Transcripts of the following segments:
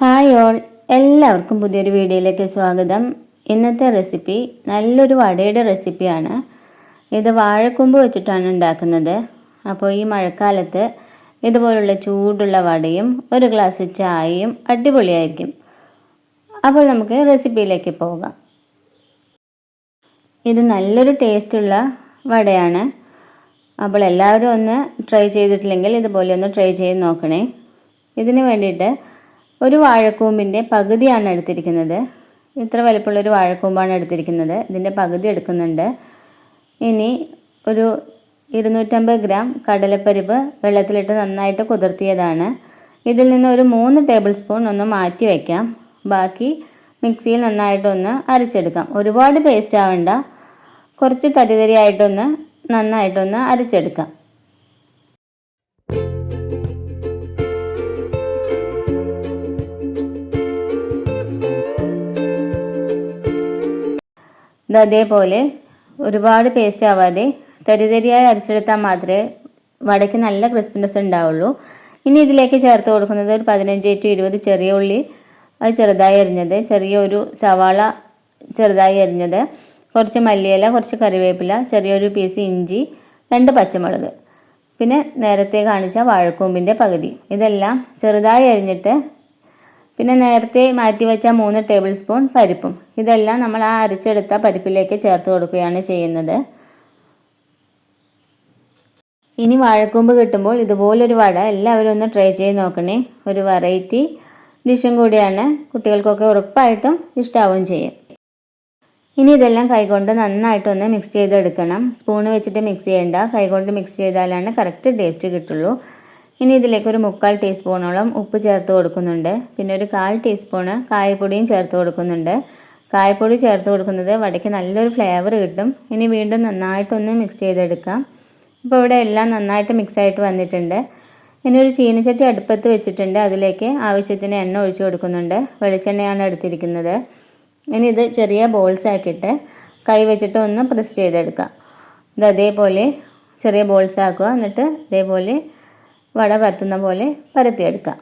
Hi all. എല്ലാവർക്കും പുതിയൊരു വീഡിയോയിലേക്ക് സ്വാഗതം. ഇന്നത്തെ റെസിപ്പി നല്ലൊരു വടയുടെ റെസിപ്പിയാണ്. ഇത് വാഴക്കൊമ്പ് വെച്ചിട്ടാണ് ഉണ്ടാക്കുന്നത്. അപ്പോൾ ഈ മഴക്കാലത്ത് ഇതുപോലുള്ള ചൂടുള്ള വടയും ഒരു ഗ്ലാസ് ചായയും അടിപൊളിയായിരിക്കും. അപ്പോൾ നമുക്ക് റെസിപ്പിയിലേക്ക് പോകാം. ഇത് നല്ലൊരു ടേസ്റ്റുള്ള വടയാണ്. അപ്പോൾ എല്ലാവരും ഒന്ന് ട്രൈ ചെയ്തിട്ടില്ലെങ്കിൽ ഇതുപോലെ ഒന്ന് ട്രൈ ചെയ്ത് നോക്കണേ. ഇതിന് വേണ്ടിയിട്ട് ഒരു വാഴക്കൂമ്പിന്റെ പകുതിയാണ് എടുത്തിരിക്കുന്നത്. ഇത്ര വലിപ്പമുള്ളൊരു വാഴക്കൂമ്പാണ് എടുത്തിരിക്കുന്നത്. ഇതിന്റെ പകുതി എടുക്കുന്നുണ്ട്. ഇനി ഒരു ഇരുന്നൂറ്റമ്പത് ഗ്രാം കടലപ്പരിപ്പ് വെള്ളത്തിലിട്ട് നന്നായിട്ട് കുതിർത്തിയതാണ്. ഇതിൽ നിന്ന് ഒരു മൂന്ന് ടേബിൾ സ്പൂൺ ഒന്ന് മാറ്റി വയ്ക്കാം ബാക്കി മിക്സിയിൽ നന്നായിട്ടൊന്ന് അരച്ചെടുക്കാം. ഒരുപാട് പേസ്റ്റ് ആവണ്ട. കുറച്ച് തരിതരിയായിട്ടൊന്ന് നന്നായിട്ടൊന്ന് അരച്ചെടുക്കാം. ഇത് അതേപോലെ ഒരുപാട് പേസ്റ്റ് ആവാതെ തരിതരിയായി അരച്ചെടുത്താൽ മാത്രമേ വടയ്ക്ക് നല്ല ക്രിസ്പിനെസ് ഉണ്ടാവുള്ളൂ. ഇനി ഇതിലേക്ക് ചേർത്ത് കൊടുക്കുന്നത് ഒരു പതിനഞ്ച് ടു ഇരുപത് ചെറിയ ഉള്ളി. അത് ചെറുതായി അരിഞ്ഞത്. ചെറിയ ഒരു സവാള ചെറുതായി അരിഞ്ഞത്. കുറച്ച് മല്ലിയില കുറച്ച് കറിവേപ്പില ചെറിയൊരു പീസ് ഇഞ്ചി രണ്ട് പച്ചമുളക്. പിന്നെ നേരത്തെ കാണിച്ച വാഴക്കൂമ്പിന്റെ പകുതി. ഇതെല്ലാം ചെറുതായി അരിഞ്ഞിട്ട് പിന്നെ നേരത്തെ മാറ്റി വെച്ച മൂന്ന് ടേബിൾ സ്പൂൺ പരിപ്പും. ഇതെല്ലാം നമ്മൾ ആ അരച്ചെടുത്ത പരിപ്പിലേക്ക് ചേർത്ത് കൊടുക്കുകയാണ് ചെയ്യുന്നത്. ഇനി വാഴക്കൂമ്പ് കിട്ടുമ്പോൾ ഇതുപോലൊരു വട എല്ലാവരും ഒന്ന് ട്രൈ ചെയ്ത് നോക്കണേ. ഒരു വെറൈറ്റി ഡിഷും കൂടിയാണ്. കുട്ടികൾക്കൊക്കെ ഉറപ്പായിട്ടും ഇഷ്ടാവുകയും ചെയ്യും ഇനി ഇതെല്ലാം കൈകൊണ്ട് നന്നായിട്ടൊന്ന് മിക്സ് ചെയ്തെടുക്കണം. സ്പൂണ് വെച്ചിട്ട് മിക്സ് ചെയ്യേണ്ട. കൈകൊണ്ട് മിക്സ് ചെയ്താലാണ് കറക്റ്റ് ടേസ്റ്റ് കിട്ടുള്ളൂ. ഇനി ഇതിലേക്ക് ഒരു മുക്കാൽ ടീസ്പൂണോളം ഉപ്പ് ചേർത്ത് കൊടുക്കുന്നുണ്ട്. പിന്നെ ഒരു കാൽ ടീസ്പൂണ് കായപ്പൊടിയും ചേർത്ത് കൊടുക്കുന്നുണ്ട്. കായപ്പൊടി ചേർത്ത് കൊടുക്കുന്നത് വടയ്ക്ക് നല്ലൊരു ഫ്ലേവർ കിട്ടും. ഇനി വീണ്ടും നന്നായിട്ടൊന്ന് മിക്സ് ചെയ്തെടുക്കാം. ഇപ്പോൾ ഇവിടെ എല്ലാം നന്നായിട്ട് മിക്സ് ആയിട്ട് വന്നിട്ടുണ്ട്. ഇനി ഒരു ചീനച്ചട്ടി അടുപ്പത്ത് വെച്ചിട്ടുണ്ട്. അതിലേക്ക് ആവശ്യത്തിന് എണ്ണ ഒഴിച്ചു കൊടുക്കുന്നുണ്ട്. വെളിച്ചെണ്ണയാണ് എടുത്തിരിക്കുന്നത്. ഇനി ഇത് ചെറിയ ബോൾസ് ആക്കിയിട്ട് കൈ വെച്ചിട്ട് ഒന്ന് പ്രസ് ചെയ്തെടുക്കാം. ഇത് അതേപോലെ ചെറിയ ബോൾസ് ആക്കുക. എന്നിട്ട് ഇതേപോലെ വട പരത്തുന്ന പോലെ പരത്തിയെടുക്കുക.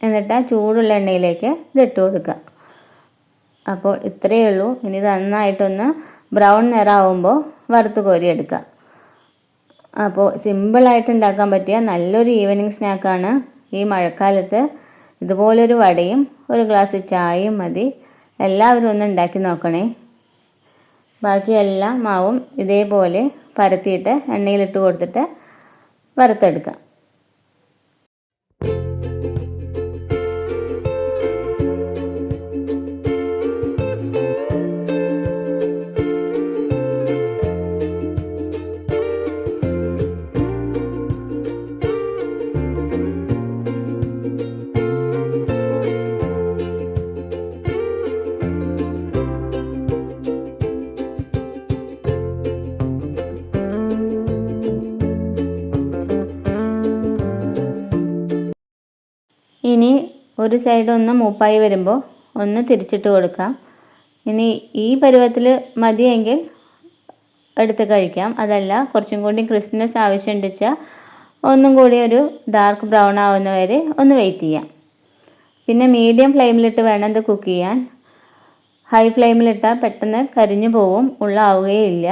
എന്നിട്ട് ആ ചൂടുള്ള എണ്ണയിലേക്ക് ഇതിട്ട് കൊടുക്കുക. അപ്പോൾ ഇത്രയേ ഉള്ളൂ. ഇനി ഇത് നന്നായിട്ടൊന്ന് ബ്രൗൺ നിറാവുമ്പോൾ വറുത്ത് കോരിയെടുക്കുക. അപ്പോൾ സിമ്പിളായിട്ട് ഉണ്ടാക്കാൻ പറ്റിയ നല്ലൊരു ഈവനിങ് സ്നാക്കാണ് ഈ മഴക്കാലത്ത്. ഇതുപോലൊരു വടയും ഒരു ഗ്ലാസ് ചായയും മതി. എല്ലാവരും ഒന്ന് ഉണ്ടാക്കി നോക്കണേ. ബാക്കി എല്ലാ മാവും ഇതേപോലെ പരത്തിയിട്ട് എണ്ണയിലിട്ട് കൊടുത്തിട്ട് വറുത്തെടുക്കാം. ഒരു സൈഡ് ഒന്ന് മൂപ്പായി വരുമ്പോൾ ഒന്ന് തിരിച്ചിട്ട് കൊടുക്കാം. ഇനി ഈ പരുവത്തിൽ മതിയെങ്കിൽ എടുത്ത് കഴിക്കാം. അതല്ല കുറച്ചും കൂടി ക്രിസ്പിനെസ് ആവശ്യമുണ്ട് വെച്ചാൽ ഒന്നും കൂടി ഒരു ഡാർക്ക് ബ്രൗൺ ആവുന്ന വരെ ഒന്ന് വെയിറ്റ് ചെയ്യാം. പിന്നെ മീഡിയം ഫ്ലെയിമിലിട്ട് വേണം ഇത് കുക്ക് ചെയ്യാൻ. ഹൈ ഫ്ലെയിമിലിട്ടാൽ പെട്ടെന്ന് കരിഞ്ഞു പോവും ഉള്ളാവുകയില്ല.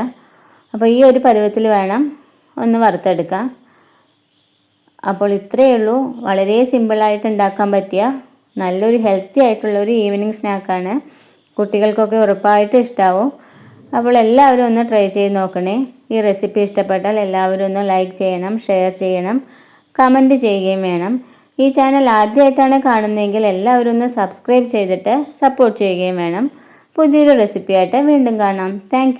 അപ്പോൾ ഈ ഒരു പരുവത്തിൽ വേണം ഒന്ന് വറുത്തെടുക്കാം അപ്പോൾ ഇത്രയേ ഉള്ളൂ. വളരെ സിമ്പിളായിട്ട് ഉണ്ടാക്കാൻ പറ്റിയ നല്ലൊരു ഹെൽത്തി ആയിട്ടുള്ള ഒരു ഈവനിങ് സ്നാക്കാണ് കുട്ടികൾക്കൊക്കെ ഉറപ്പായിട്ടും ഇഷ്ടാവും. അപ്പോൾ എല്ലാവരും ഒന്ന് ട്രൈ ചെയ്ത് നോക്കണേ. ഈ റെസിപ്പി ഇഷ്ടപ്പെട്ടാൽ എല്ലാവരും ഒന്ന് ലൈക്ക് ചെയ്യണം ഷെയർ ചെയ്യണം കമന്റ് ചെയ്യുകയും വേണം. ഈ ചാനൽ ആദ്യമായിട്ടാണ് കാണുന്നതെങ്കിൽ എല്ലാവരും ഒന്ന് സബ്സ്ക്രൈബ് ചെയ്തിട്ട് സപ്പോർട്ട് ചെയ്യുകയും വേണം. പുതിയൊരു റെസിപ്പിയായിട്ട് വീണ്ടും കാണാം. താങ്ക്